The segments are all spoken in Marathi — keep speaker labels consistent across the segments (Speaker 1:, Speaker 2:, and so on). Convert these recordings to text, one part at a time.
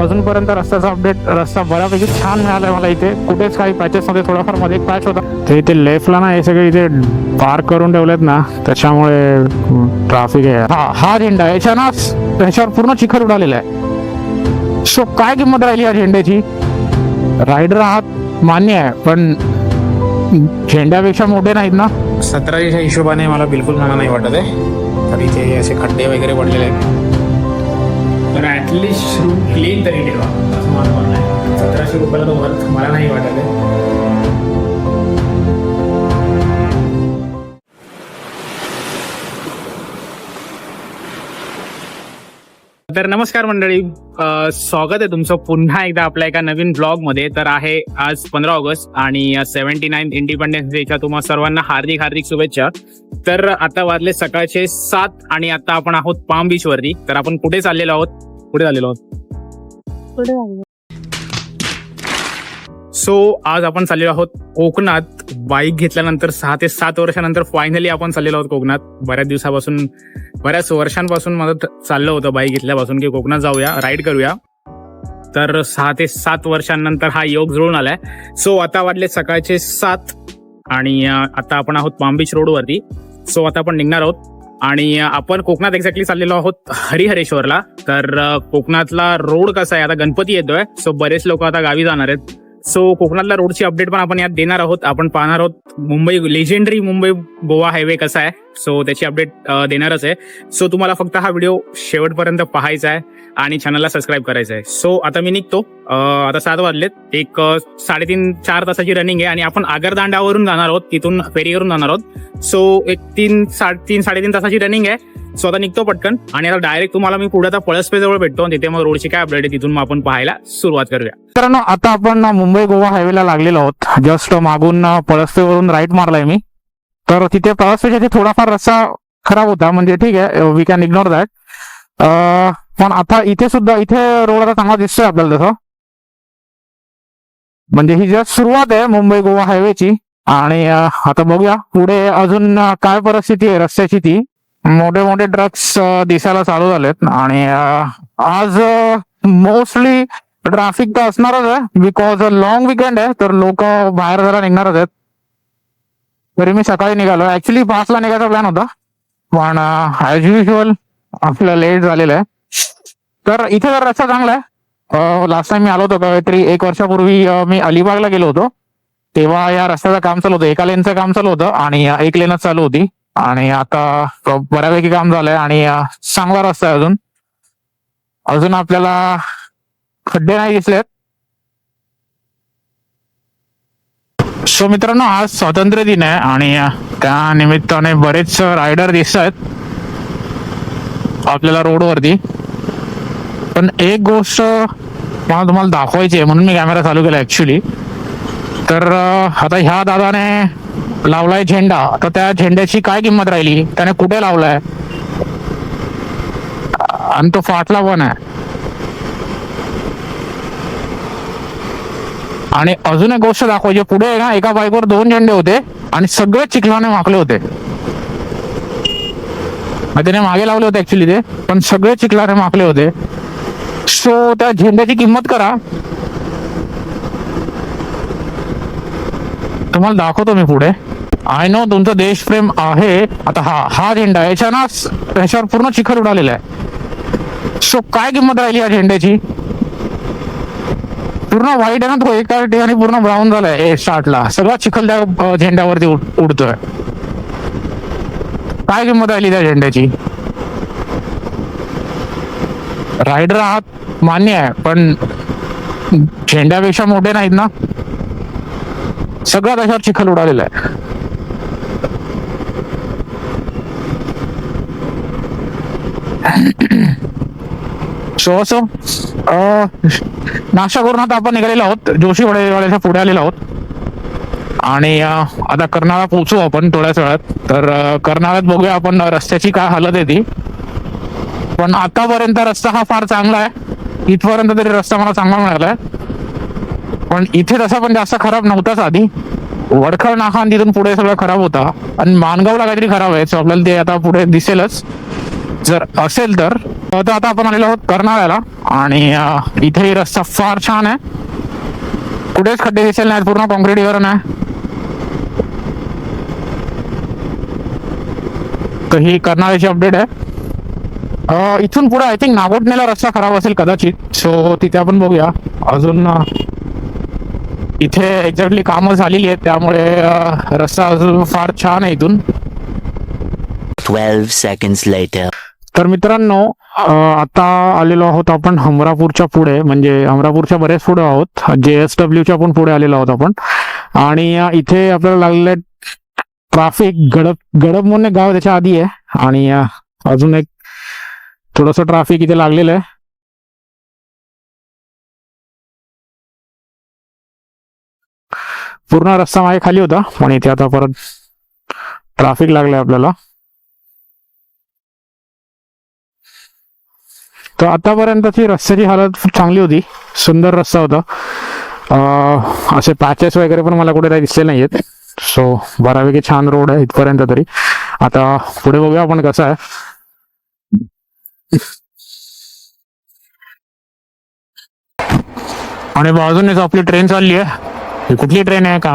Speaker 1: अजूनपर्यंत रस्त्याचा अपडेट रस्ता बऱ्यापैकी छान मिळालाय मला इथे. कुठेच काही पॅचेसमध्ये थोडाफारमध्ये एक पॅच होता. ते इथे लेफ्टला ना हे सगळे इथे पार्क करून ठेवलेत ना त्याच्यामुळे ट्राफिक आहे. हा हा झेंडा याच्या ना त्याच्यावर पूर्ण चिखल उडालेला आहे. सो काय किंमत राहिली या झेंड्याची? रायडर आहात मान्य आहे पण झेंड्यापेक्षा मोठे नाहीत ना?
Speaker 2: सतराच्या हिशोबाने मला बिलकुल मला नाही वाटत आहे. तर इथे असे खड्डे वगैरे पडलेले आहेत. तर ॲटलिस्ट रूम क्लीन तरी ठेवा असं मला म्हणणं आहे. सतराशे रुपयाला तो वर्थ मला नाही वाटत आहे. तर नमस्कार मंडळी. स्वागत आहे तुमचं पुन्हा एकदा आपल्या एका नवीन ब्लॉगमध्ये तर आहे आज पंधरा ऑगस्ट आणि सेव्हन्टी नाईन इंडिपेंडन्स डेच्या तुम्हाला सर्वांना हार्दिक हार्दिक शुभेच्छा. तर आता वाजले सकाळचे सात आणि आता आपण आहोत पाम बीच वरती तर आपण कुठे चाललेलो आहोत. कुठे चाललेलो आहोत. सो आज आपण चाललेलो आहोत कोकणात. बाईक घेतल्यानंतर सहा ते सात वर्षानंतर फायनली आपण चाललेलो आहोत कोकणात. बऱ्याच दिवसापासून बऱ्याच वर्षांपासून माझं चाललं होतं बाईक घेतल्यापासून की कोकणात जाऊया राईड करूया. तर सहा ते सात वर्षांनंतर हा योग जुळून आलाय. सो आता वाटले सकाळचे सात आणि आता आपण आहोत पाम बीच रोडवरती सो आता आपण निघणार आहोत. आणि आपण कोकणात एक्झॅक्टली चाललेलो आहोत हरिहरेश्वरला. तर कोकणातला रोड कसा आहे? आता गणपती येतोय. सो बरेच लोक आता गावी जाणार आहेत. सो कोकणातल्या रोडची अपडेट पण आपण यात देणार आहोत. आपण पाहणार आहोत मुंबई लेजेंडरी मुंबई गोवा हायवे कसा आहे. सो त्याची अपडेट देणारच आहे. सो तुम्हाला फक्त हा व्हिडिओ शेवटपर्यंत पाहायचा आहे. आणि चॅनलला सबस्क्राईब करायचं आहे. सो आता मी निघतो. आता सात वाजलेत. एक साडेतीन चार तासाची रनिंग आहे आणि आपण आगरदांडावरून जाणार आहोत. तिथून फेरीवरून जाणार आहोत. सो एक तीन साडे तीन साडेतीन तासाची रनिंग आहे. सो आता निघतो पटकन. आणि आता डायरेक्ट तुम्हाला मी पुढे आता पळसपे जवळ भेटतो आणि तिथे मग रोडची काय अपडेट आहे तिथून मग आपण पाहायला सुरुवात करूया.
Speaker 1: मित्रांनो आता आपण मुंबई गोवा हायवेला लागलेलो आहोत. जस्ट मागून पळसपेवरून राईट मारलाय मी. तर तिथे पळसपेच्या तिथे थोडाफार रस्ता खराब होता. म्हणजे ठीक आहे वी कॅन इग्नोर दॅट पण आता इथे सुद्धा इथे रोड आता चांगला दिसतोय आपल्याला तसं. म्हणजे ही जस्ट सुरुवात आहे मुंबई गोवा हायवेची आणि आता बघूया पुढे अजून काय परिस्थिती आहे रस्त्याची ती. मोठे मोठे ट्रक्स दिसायला चालू झालेत. आणि आज मोस्टली ट्रॅफिक तर असणारच आहे. बिकॉज लॉंग विकेंड आहे तर लोक बाहेर जरा निघणारच आहेत. तरी मी सकाळी निघालो. ऍक्च्युली पाचला निघायचा प्लॅन होता. पण ॲज युजल आपलं लेट झालेलं आहे. तर इथे जर रस्ता चांगला आहे. लास्ट टाइम मी आलो होतो काहीतरी एक वर्षापूर्वी मी अलिबागला गेलो होतो. तेव्हा या रस्त्याचं काम चालू होतं. एका लेनचं काम चालू होतं आणि एक लेनच चालू होती. आणि आता बऱ्यापैकी काम झालंय आणि चांगला रस्ता आहे अजून. अजून आपल्याला खड्डे नाही दिसलेत. सो मित्रांनो आज स्वातंत्र्य दिन आहे आणि त्या निमित्ताने बरेच रायडर दिसत आहेत आपल्याला रोडवरती. पण एक गोष्ट मला तुम्हाला दाखवायची आहे म्हणून मी कॅमेरा चालू केला ऍक्च्युली तर आता ह्या दादाने लावलाय झेंडा. तर त्या झेंड्याची काय किंमत राहिली? त्याने कुठे लावलाय? आणि तो फाटला पण आहे. आणि अजून एक गोष्ट दाखवायची पुढे ना एका बाईकवर दोन झेंडे होते आणि सगळे चिखलाने माकले होते. त्याने मागे लावले होते ऍक्च्युली ते. पण सगळे चिखलाने माखले होते. सो त्या झेंड्याची किंमत करा. तुम्हाला दाखवतो मी पुढे. आय नो तुमचा देशप्रेम आहे. आता हा हा झेंडा आहे. याच्या ना त्याच्यावर पूर्ण चिखल उडालेला आहे. सो काय किंमत राहिली या झेंड्याची? पूर्ण व्हाईट आहे ना तो एका ठिकाणी पूर्ण ब्राऊन झालाय. स्टार्टला सगळा चिखल त्या झेंड्यावरती उड- उडतोय. काय किंमत राहिली त्या झेंड्याची? रायडर आहात मान्य आहे पण झेंड्यापेक्षा मोठे नाहीत ना? सगळ्या देशावर चिखल उडालेला आहे. सो असं अं, नाश्ता करून आता आपण निघालेलो आहोत जोशी वडेवाड्याच्या पुढे आलेलो आहोत. आणि आता कर्नाळा पोहोचू आपण थोड्याच वेळात. तर कर्नाळ्यात बघूया आपण रस्त्याची काय हालत आहे ती. पण आतापर्यंत रस्ता हा फार चांगला आहे. इथपर्यंत तरी रस्ता मला चांगला मिळालाय. पण इथे तसा पण जास्त खराब नव्हताच आधी. वडखळ नाका आणि तिथून पुढे सगळं खराब होता. आणि मानगावला काहीतरी खराब आहे सो आपल्याला ते आता पुढे दिसेलच.
Speaker 3: जर असेल तर तर आता आपण आलेलो आहोत कर्नाळ्याला. आणि इथेही रस्ता फार छान आहे. कुठेच खड्डे दिसेल नाही पूर्ण कॉन्क्रीटीकरण आहे. तर ही कर्नाळ्याची अपडेट आहे इथून पुढे आय थिंक नागोठणेला रस्ता खराब असेल कदाचित. सो तिथे आपण बघूया. अजून इथे एक्झॅक्टली कामं झालेली आहेत. त्यामुळे रस्ता अजून फार छान आहे इथून.
Speaker 4: 12 seconds later.
Speaker 3: तर मित्रांनो आता आलेलो आहोत आपण हमरापूरच्या पुढे. म्हणजे हमरापूरच्या बरेच पुढे आहोत. जे एस डब्ल्यूच्या पण पुढे आलेलो आहोत आपण. आणि इथे आपल्याला लागलेलं ट्राफिक गडप गडप म्हणून एक गाव त्याच्या आधी आहे. आणि अजून एक थोडस ट्राफिक इथे लागलेलं आहे. पूर्ण रस्ता मागे खाली होता पण इथे आता परत ट्राफिक लागलंय आपल्याला. तर आतापर्यंतची रस्त्याची हालत खूप चांगली होती. सुंदर रस्ता होता. असे पॅचेस वगैरे पण मला कुठे काही दिसले नाहीयेत. सो बऱ्यापैकी छान रोड आहे इथपर्यंत तरी. आता पुढे बघूया आपण कसं आहे. आणि बाजूनेच आपली ट्रेन चालली आहे. ही कुठली ट्रेन आहे का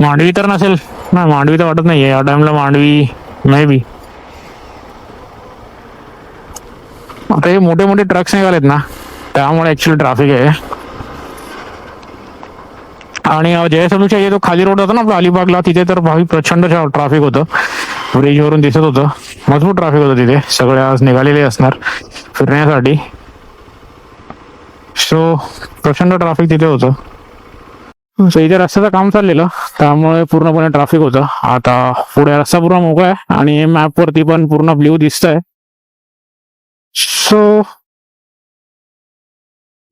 Speaker 3: मांडवी तर नसेल. नाही मांडवी तर वाटत नाहीये. या टाइमला मांडवी मे बी आता हे मोठे मोठे ट्रक्स निघालेत ना त्यामुळे ऍक्च्युली ट्रॅफिक आहे. आणि जयसलूच्या तो खाली रोड होता ना आपला अलिबागला तिथे तर भावी प्रचंड ट्रॅफिक होतं. ब्रिज वरून दिसत होतं. मजबूत ट्रॅफिक होतं तिथे. सगळे आज निघालेले असणार फिरण्यासाठी. सो प्रचंड ट्रॅफिक तिथे होतं. सो इथे रस्त्याचं काम चाललेलं. त्यामुळे पूर्णपणे ट्रॅफिक होतं. आता पुढे रस्ता पूर्ण मोकळा आहे आणि मॅप वरती पण पूर्ण ब्ल्यू दिसतंय. सो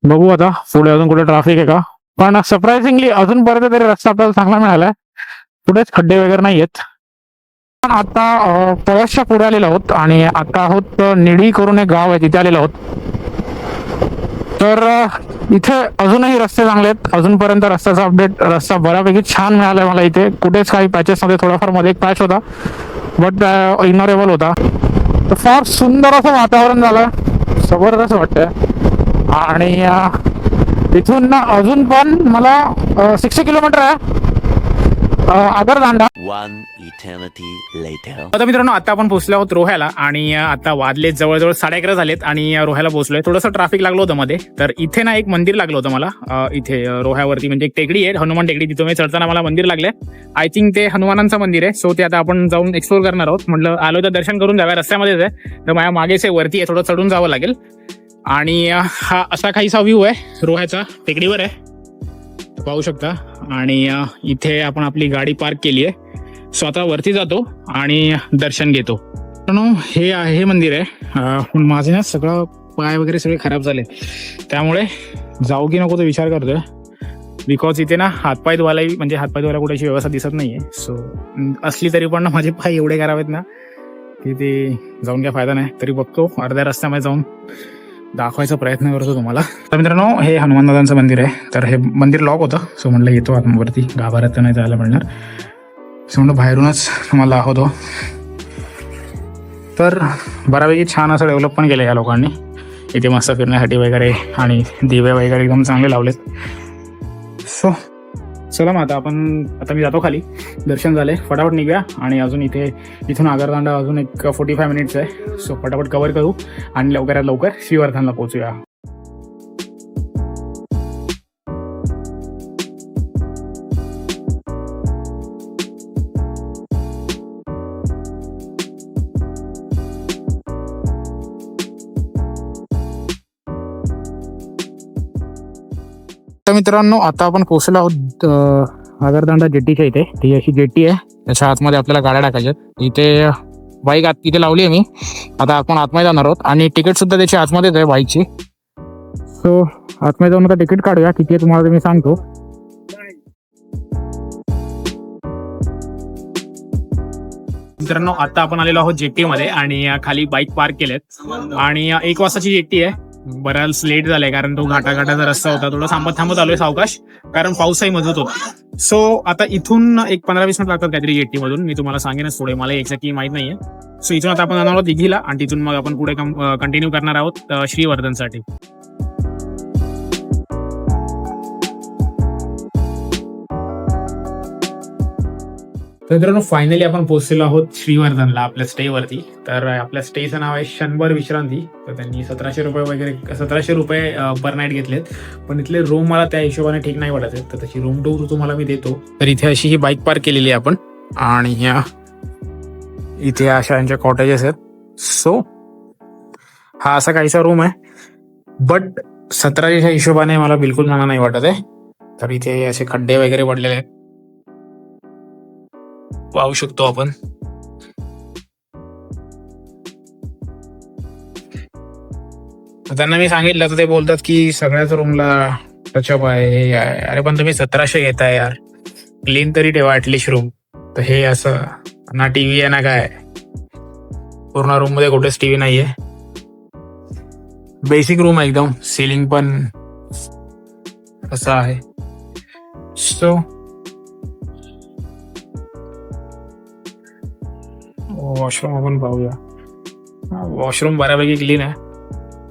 Speaker 3: बघू आता पुढे अजून कुठे ट्रॅफिक आहे का. पण सरप्राइझिंगली अजूनपर्यंत तरी रस्ता आपल्याला चांगला मिळाला कुठेच खड्डे वगैरे नाही आहेत पण आता पळसच्या पुढे आलेलो आहोत आणि आता आहोत निडी करून एक गाव आहे तिथे आलेलो आहोत. तर इथे अजूनही रस्ते चांगले आहेत. अजूनपर्यंत रस्त्याचा अपडेट रस्ता बऱ्यापैकी छान मिळाला मला इथे. कुठेच काही पॅचेसमध्ये थोडाफारमध्ये एक पॅच होता. बट इग्नोरेबल होता. तर फार सुंदर असं वातावरण झालं. जबरदस्त वाटतंय. आणि इथून ना अजून पण मला सिक्स्टी किलोमीटर आहे. आगरदांडा.
Speaker 1: आता मित्रांनो आता आपण पोहोचलो आहोत रोह्याला आणि आता वाजले जवळजवळ साडे अकरा झालेत आणि रोह्याला पोहोचलोय. थोडंसं ट्रॅफिक लागलं होतं मध्ये. तर इथे ना एक मंदिर लागलं होतं मला. इथे रोह्यावरती म्हणजे एक टेकडी आहे हनुमान टेकडी. तिथं मी चढताना मला मंदिर लागले आय थिंक ते हनुमानांचं मंदिर आहे. सो ते आता आपण जाऊन एक्सप्लोर करणार आहोत. म्हटलं आलो तर दर्शन करून जाव्या रस्त्यामध्येच आहे. तर माझ्या मागेच आहे वरती आहे. थोडं चढून जावं लागेल. आणि हा असा काहीसा व्ह्यू आहे रोह्याचा. टेकडीवर आहे. पाहू शकता. आणि इथे आपण आपली गाडी पार्क केली आहे. स्वतः वरती जातो आणि दर्शन घेतो. मित्रांनो, हे आहे हे मंदिर आहे. पण माझे ना सगळं पाय वगैरे सगळे खराब झाले. त्यामुळे जाऊ की नको तो विचार करतोय. बिकॉज इथे ना हातपाय धुवायलाही म्हणजे हातपाय धुवायला कुठे अशी व्यवस्था दिसत नाहीये. सो असली तरी पण ना माझे पाय एवढे खराब आहेत ना की ते जाऊन काय फायदा नाही. तरी बघतो अर्ध्या रस्त्यामध्ये जाऊन. दाखवायचा प्रयत्न करतो तुम्हाला. तर मित्रांनो हे हनुमान दादांचं मंदिर आहे. तर हे मंदिर लॉक होतं. सो म्हटलं येतो आतमवरती गाभाऱ्यात तर नाही जायला मिळणार. सो म्हणलं बाहेरूनच तुम्हाला दाखवतो. तर बऱ्यापैकी छान असं डेव्हलप पण केलं या लोकांनी. इथे मस्त फिरण्यासाठी वगैरे आणि दिवे वगैरे एकदम चांगले लावलेत. सो चला मग आता आपण आता मी जातो खाली. दर्शन झाले फटाफट निघूया. आणि अजून इथे इथून आगरदांडा अजून एक फोर्टी फाय मिनिट्स आहे. सो फटाफट कवर करू आणि लवकरात लवकर श्रीवर्धनला पोहोचूया. मित्रांनो आता आपण पोहोचलो आहोत आगरदांडा जेटीच्या इथे. ती अशी जेटी आहे. त्याच्या आतमध्ये आपल्याला गाड्या टाकायच्या इथे बाईक आत इथे लावली आहे मी. आता आपण आतमध्ये जाणार आहोत. आणि तिकीट सुद्धा त्याची आतमध्येच आहे बाईकची. सो आतमध्ये जाऊन आता तिकीट काढूया. किती आहे तुम्हाला मी सांगतो. मित्रांनो आता आपण आलेलो आहोत जेटी मध्ये आणि खाली बाईक पार्क केलेत. आणि एक वाजताची जेटी आहे. बराच लेट झालाय कारण तो घाटाघाटाचा रस्ता होता. थोडा थांबत थांबत आलोय सावकाश कारण पाऊसही मजबूत होता. सो आता इथून एक पंधरा वीस मिनिट लागतात काहीतरी एटी मधून. मी तुम्हाला सांगेनच थोडे मला एक्झॅक्टली माहीत नाहीये. सो इथून आता आपण जाणार आहोत दिघीला आणि तिथून मग आपण पुढे कंटिन्यू करणार आहोत श्रीवर्धनसाठी. तर मित्रांनो फायनली आपण पोहोचलेलो आहोत श्रीवर्धनला आपल्या स्टेवरती तर आपल्या स्टेचं नाव आहे शंभर विश्रांती. तर त्यांनी सतराशे रुपये वगैरे सतराशे रुपये पर नाईट घेतलेत. पण इथले रूम मला त्या हिशोबाने ठीक नाही वाटत आहेत. तर तशी रूम टूर तुम्हाला मी देतो. तर इथे अशी ही बाईक पार्क केलेली आहे आपण. आणि ह्या इथे अशा यांच्या कॉटेजेस आहेत. सो हा असा काहीसा रूम आहे. बट सतराशेच्या हिशोबाने मला बिलकुल चांगला नाही वाटत आहे. तर इथे असे खड्डे वगैरे पडलेले आहेत. पाहू शकतो आपण. त्यांना मी सांगितलं तर ते बोलतात की सगळ्याच रूमला टचअप आहे हे आहे. अरे पण तुम्ही सतराशे घेताय यार. क्लीन तरी ठेवा ऍटलिस्ट रूम तर हे असं ना टीव्ही आहे ना काय? पूर्ण रूममध्ये कुठेच टीव्ही नाहीये. बेसिक रूम आहे एकदम. सिलिंग पण असं आहे. सो वॉशरूम आपण पाहूया. वॉशरूम बऱ्यापैकी क्लीन आहे.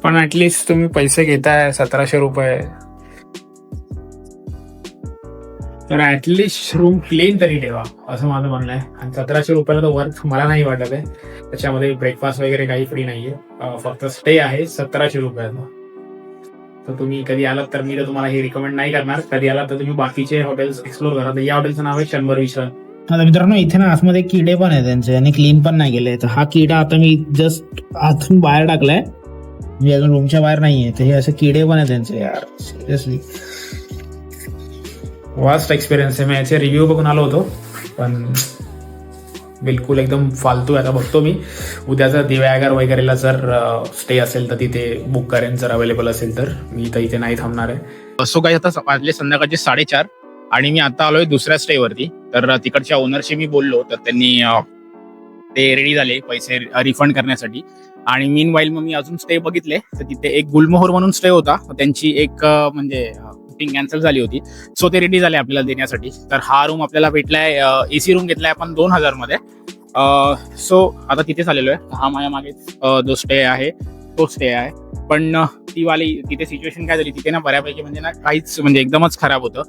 Speaker 1: पण ऍटलिस्ट तुम्ही पैसे घेताय सतराशे रुपये. तर ऍटलिस्ट रूम क्लीन तरी ठेवा असं माझं म्हणणं आहे. आणि सतराशे रुपयाला तर वर्क मला नाही वाटत आहे. त्याच्यामध्ये ब्रेकफास्ट वगैरे काही फ्री नाहीये. फक्त स्टे आहे सतराशे रुपयाचा. तर तुम्ही कधी आलात तर मी तर तुम्हाला हे रिकमेंड नाही करणार. कधी आलात तर तुम्ही बाकीचे हॉटेल्स एक्सप्लोर करा. तर या हॉटेलचं नाव आहे शंभर विश्रांत
Speaker 2: आता मित्रांनो इथे ना आतमध्ये किडे पण आहेत त्यांचे आणि क्लीन पण नाही केले. तर हा किडा आता मी जस्ट आतून बाहेर टाकलाय. म्हणजे अजून रूमच्या बाहेर नाहीये. तर हे असे किडे पण आहेत त्यांचे यार. सिरियसली
Speaker 1: वास्ट एक्सपिरियन्स आहे. मी याचे रिव्ह्यू बघून आलो होतो. पण बिलकुल एकदम फालतू आहे. आता बघतो मी. उद्याचा दिव्यागर वगैरेला जर स्टे असेल तर तिथे बुक करेन. जर अवेलेबल असेल तर. मी तर इथे नाही थांबणार आहे. सो काही आता वाजले संध्याकाळचे साडेचार. आणि मी आता आलोय दुसऱ्या स्टेवरती तर तिकडच्या ओनरशी मी बोललो तर त्यांनी ते रेडी झाले पैसे रिफंड करण्यासाठी. आणि मीन वाईल मग मी अजून स्टे बघितले. तर तिथे एक गुलमोहर म्हणून स्टे होता. त्यांची एक म्हणजे बुकिंग कॅन्सल झाली होती. सो ते रेडी झाले आपल्याला देण्यासाठी. तर हा रूम आपल्याला भेटलाय एसी रूम घेतलाय आपण दोन हजारमध्ये सो आता तिथेच आलेलो आहे. हा माझ्या मागे जो स्टे आहे. तोच स्टे आहे. पण ती वाली तिथे सिच्युएशन काय झाली तिथे ना बऱ्यापैकी म्हणजे ना काहीच म्हणजे एकदमच खराब होतं.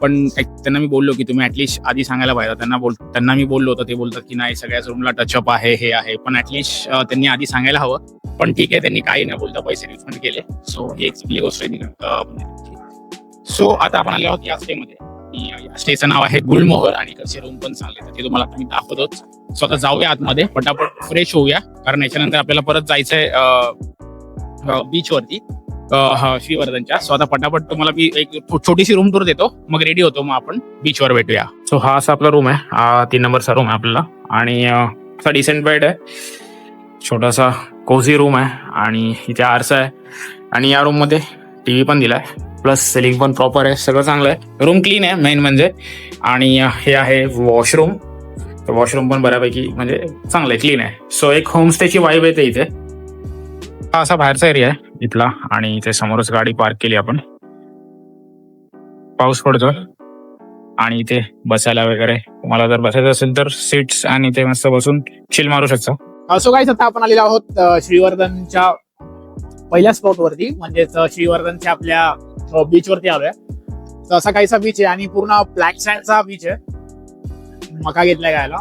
Speaker 1: पण त्यांना मी बोललो की तुम्ही ऍटलिस्ट आधी सांगायला पाहिजे त्यांना बोल त्यांना मी बोललो होतं ते बोलतात की नाही सगळ्याच रूमला टचअप आहे हे आहे. पण ऍटलिस्ट त्यांनी आधी सांगायला हवं. पण ठीक आहे त्यांनी काही न बोलता पैसे रिफंड केले. सो ही एक चांगली गोष्ट सो म्हणजे आता आपण आलो आहोत या स्टेमध्ये या स्टेचं नाव आहे गुलमोहर आणि कसे रूम पण चांगले तर ते तुम्हाला आम्ही दाखवतोच. स्वतः जाऊया आतमध्ये. पटापट फ्रेश होऊया. कारण याच्यानंतर आपल्याला परत जायचंय बीचवरती श्रीवर्धनच्या. स्वतः पटापट तुम्हाला मी एक छोटीशी रूम टूर देतो. मग रेडी होतो. मग आपण बीचवर भेटूया. सो हा असा आपला रूम आहे. तीन नंबरचा रूम आहे आपल्याला. आणि असा डिसेंट बेड आहे. छोटासा कोझी रूम आहे. आणि इथे आरसा आहे. आणि या रूममध्ये टीव्ही पण दिलाय. प्लस सिलिंग पण प्रॉपर आहे सगळं चांगलं आहे. रूम क्लीन आहे मेन म्हणजे. आणि हे आहे वॉशरूम वॉशरूम पण बऱ्यापैकी म्हणजे चांगलं आहे क्लीन आहे. सो एक होमस्टेची वाईब येते इथे. हा असा बाहेरचा एरिया आहे इथला. आणि इथे समोरच गाडी पार्क केली आपण. पाऊस पडतोय. आणि इथे बसायला वगैरे. तुम्हाला जर बसायचं असेल तर सीट्स आणि इथे मस्त बसून चिल मारू शकता. असो काय आता आपण आलेलो आहोत श्रीवर्धनच्या पहिल्या स्पॉट वरती म्हणजेच श्रीवर्धनच्या आपल्या बीच वरती आलोय. तर असा काहीसा बीच आहे आणि पूर्ण ब्लॅक सँडचा बीच आहे. मका घेतलाय गायला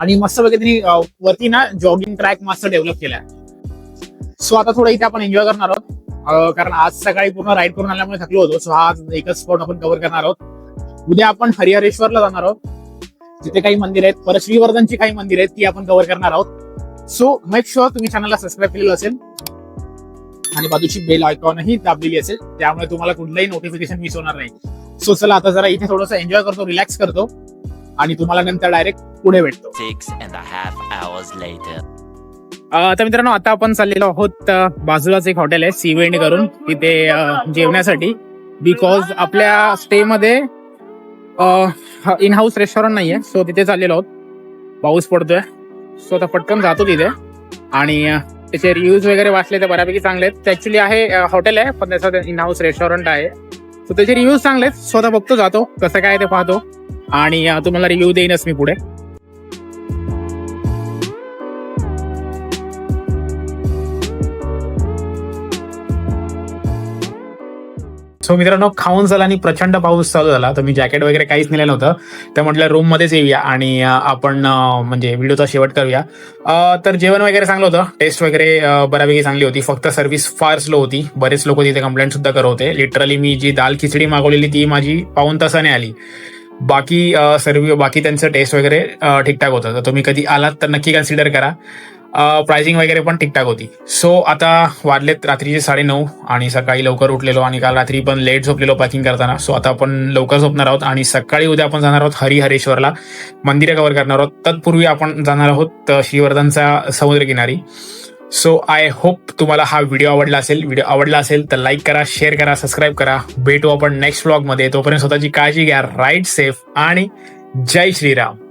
Speaker 1: आणि मस्त त्यांनी वरती ना जॉगिंग ट्रॅक मस्त डेव्हलप केलाय. सो आता थोडं इथे आपण एन्जॉय करणार आहोत. कारण आज सकाळी पूर्ण राईड करून आल्यामुळे थकलो होतो. सो हा आज एकच स्पॉट आपण कव्हर करणार आहोत. उद्या आपण हरिहरेश्वरला जाणार आहोत. तिथे काही मंदिर आहेत. परत श्रीवर्धनची काही मंदिर आहेत ती आपण कव्हर करणार आहोत. सो मेक शुअर तुम्ही चॅनलला सबस्क्राईब केलेलं असेल. आणि बाजूची बेल आयकॉनही दाबलेली असेल त्यामुळे तुम्हाला कुठलंही नोटिफिकेशन मिस होणार नाही. सो चला आता जरा इथे थोडंसं एन्जॉय करतो रिलॅक्स करतो. आणि तुम्हाला नंतर डायरेक्ट पुढे भेटतो. आता मित्रांनो आता आपण चाललेलो आहोत बाजूलाच एक हॉटेल आहे सीवेंड करून तिथे जेवण्यासाठी. बिकॉज आपल्या स्टे मध्ये इन हाऊस रेस्टॉरंट नाहीये सो तिथे चाललेलो आहोत. पाऊस पडतोय. सो आता पटकन जातो तिथे. आणि त्याचे रिव्ह्यूज वगैरे वाचले तर बऱ्यापैकी चांगले आहेत. ऍक्च्युली आहे हॉटेल आहे पण त्याचं इन हाऊस रेस्टॉरंट आहे. सो त्याचे रिव्ह्यूज चांगले आहेत. स्वतः बघतो जातो कसं काय ते पाहतो. आणि तुम्हाला रिव्ह्यू देईनच मी पुढे. सो मित्रांनो खाऊन झाला आणि प्रचंड पाऊस चालू झाला. तर मी जॅकेट वगैरे काहीच नेलं नव्हतं. तर म्हटलं रूम मध्येच येऊया आणि आपण म्हणजे व्हिडिओचा शेवट करूया. तर जेवण वगैरे चांगलं होतं. टेस्ट वगैरे बऱ्यापैकी चांगली होती. फक्त सर्व्हिस फार स्लो होती. बरेच लोक तिथे कंप्लेंट सुद्धा करत होते. लिटरली मी जी दाल खिचडी मागवलेली ती माझी पाऊन तासाने आली. बाकी सर्व बाकी त्यांचं टेस्ट वगैरे ठीकठाक होतं. तर तुम्ही कधी आलात तर नक्की कन्सिडर करा. प्राइसिंग वगैरे पण ठीकठाक होती. सो आता वाजलेत रात्रीचे साडेनऊ आणि सकाळी लवकर उठलेलो आणि काल रात्री पण लेट झोपलेलो पॅकिंग करताना. सो आता आपण लवकर झोपणार आहोत आणि सकाळी उद्या आपण जाणार आहोत हरिहरेश्वरला. मंदिरे कव्हर करणार आहोत. तत्पूर्वी आपण जाणार आहोत श्रीवर्धनचा समुद्रकिनारी. सो आय होप तुम्हाला हा व्हिडिओ आवडला असेल. व्हिडिओ आवडला असेल तर लाईक करा शेअर करा सबस्क्राईब करा. भेटू आपण नेक्स्ट ब्लॉगमध्ये तोपर्यंत स्वतःची काळजी घ्या. राईट सेफ आणि जय श्रीराम.